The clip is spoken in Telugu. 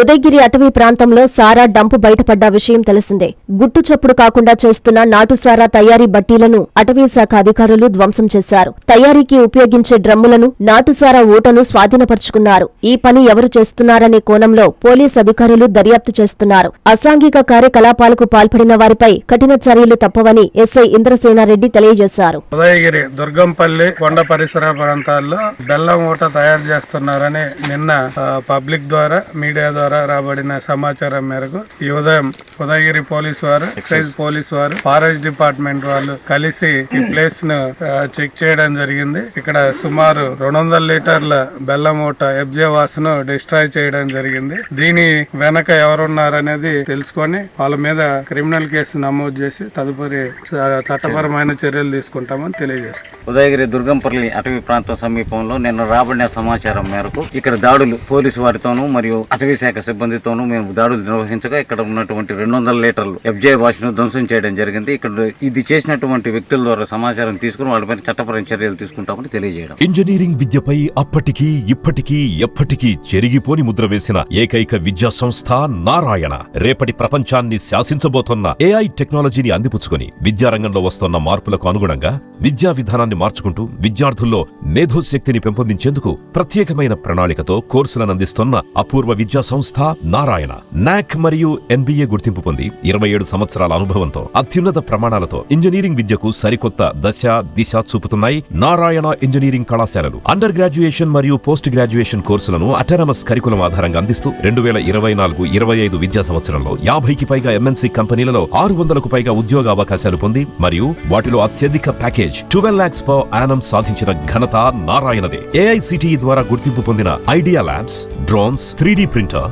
ఉదయగిరి అటవీ ప్రాంతంలో సారా డంపు బయటపడ్డ విషయం తెలిసిందే. గుట్టు చప్పుడు కాకుండా చేస్తున్న నాటు సారా తయారీ బట్టీలను అటవీ శాఖ అధికారులు ధ్వంసం చేశారు. తయారీకి ఉపయోగించే డ్రమ్ములను నాటుసారా ఊటను స్వాధీనపరుచుకున్నారు. ఈ పని ఎవరు చేస్తున్నారనే కోణంలో పోలీస్ అధికారులు దర్యాప్తు చేస్తున్నారు. అసాంఘిక కార్యకలాపాలకు పాల్పడిన వారిపై కఠిన చర్యలు తప్పవని ఎస్ఐ ఇంద్రసేనారెడ్డి తెలియజేశారు. ఉదయగిరి దుర్గంపల్లి కొండ పరిసర ప్రాంతాల్లో బెల్లం ఊట తయారు చేస్తున్నారని నిన్న పబ్లిక్ ద్వారా మీడియా ద్వారా రాబడిన సమాచారం మేరకు ఈ ఉదయం ఉదయగిరి పోలీస్ వారు ఎక్సైజ్ పోలీస్ వారు ఫారెస్ట్ డిపార్ట్మెంట్ వాళ్ళు కలిసి ఈ ప్లేస్ను చెక్ చేయడం జరిగింది. ఇక్కడ సుమారు రెండు వందల లీటర్ల బెల్లం ఎఫ్జే వాసును డిస్ట్రాయ్ చేయడం జరిగింది. దీని వెనక ఎవరున్నారనేది తెలుసుకొని వాళ్ళ మీద క్రిమినల్ కేసు నమోదు చేసి తదుపరి చట్టపరమైన చర్యలు తీసుకుంటామని తెలియజేస్తాం. ఉదయగిరి దుర్గంపల్లి అటవీ ప్రాంతం సమీపంలో నిన్న రాబడిన సమాచారం మేరకు ఇక్కడ దాడులు పోలీసు వారితోనూ మరియు అటవీ శాఖ సిబ్బందితోనూ మేము దాడులు నిర్వహించగా ఇక్కడ ఉన్నటువంటి రెండు వందల లీటర్లు ఎఫ్జే వాష్ను ధ్వంసం చేయడం జరిగింది. ఇక్కడ ఇది చేసినటువంటి వ్యక్తుల ద్వారా సమాచారం తీసుకుని వాళ్ళపైన చట్టపరమైన చర్యలు తీసుకుంటామని తెలియజేయడం. ఇంజనీరింగ్ విద్యపై అప్పటికీ ఇప్పటికీ ఎప్పటికీ చెరిగిపోని ముద్ర వేసిన ఏకైక విద్యా సంస్థ నారాయణ. రేపటి ప్రపంచాన్ని శాసించబోతున్న ఏఐ టెక్నాలజీని అందిపుచ్చుకొని విద్యారంగంలో వస్తున్న మార్పులకు అనుగుణంగా విద్యా విధానాన్ని మార్చుకుంటూ విద్యార్థుల్లో మేధోశక్తిని పెంపొందించేందుకు ప్రత్యేకమైన ప్రణాళికతో కోర్సులను అందిస్తున్న అపూర్వ విద్యా సంస్థ నారాయణ. నాక్ మరియు ఎన్బిఏ గుర్తింపు పొంది ఇరవై ఏడు సంవత్సరాల అనుభవంతో అత్యున్నత ప్రమాణాలతో ఇంజనీరింగ్ విద్యకు సరికొత్త దశ దిశ చూపుతున్నాయి నారాయణ ఇంజనీరింగ్ కళాశాలలు. అండర్ గ్రాడ్యుయేషన్ మరియు పోస్ట్ గ్రాడ్యుయేషన్ కోర్సులను అటానమస్ కరికులం ఆధారంగా అందిస్తూ రెండు వేల ఇరవై నాలుగు ఇరవై ఐదు విద్యా సంవత్సరంలో యాభైకి పైగా ఎంఎన్సీ కంపెనీలలో ఆరు వందలకు పైగా ఉద్యోగ అవకాశాలు పొంది మరియు వాటిలో అత్యధిక package twelve lakhs per annum సాధించిన ఘనత నారాయణదే. ఏఐసిటిఈ ద్వారా గుర్తింపు పొందిన idea labs drones three printer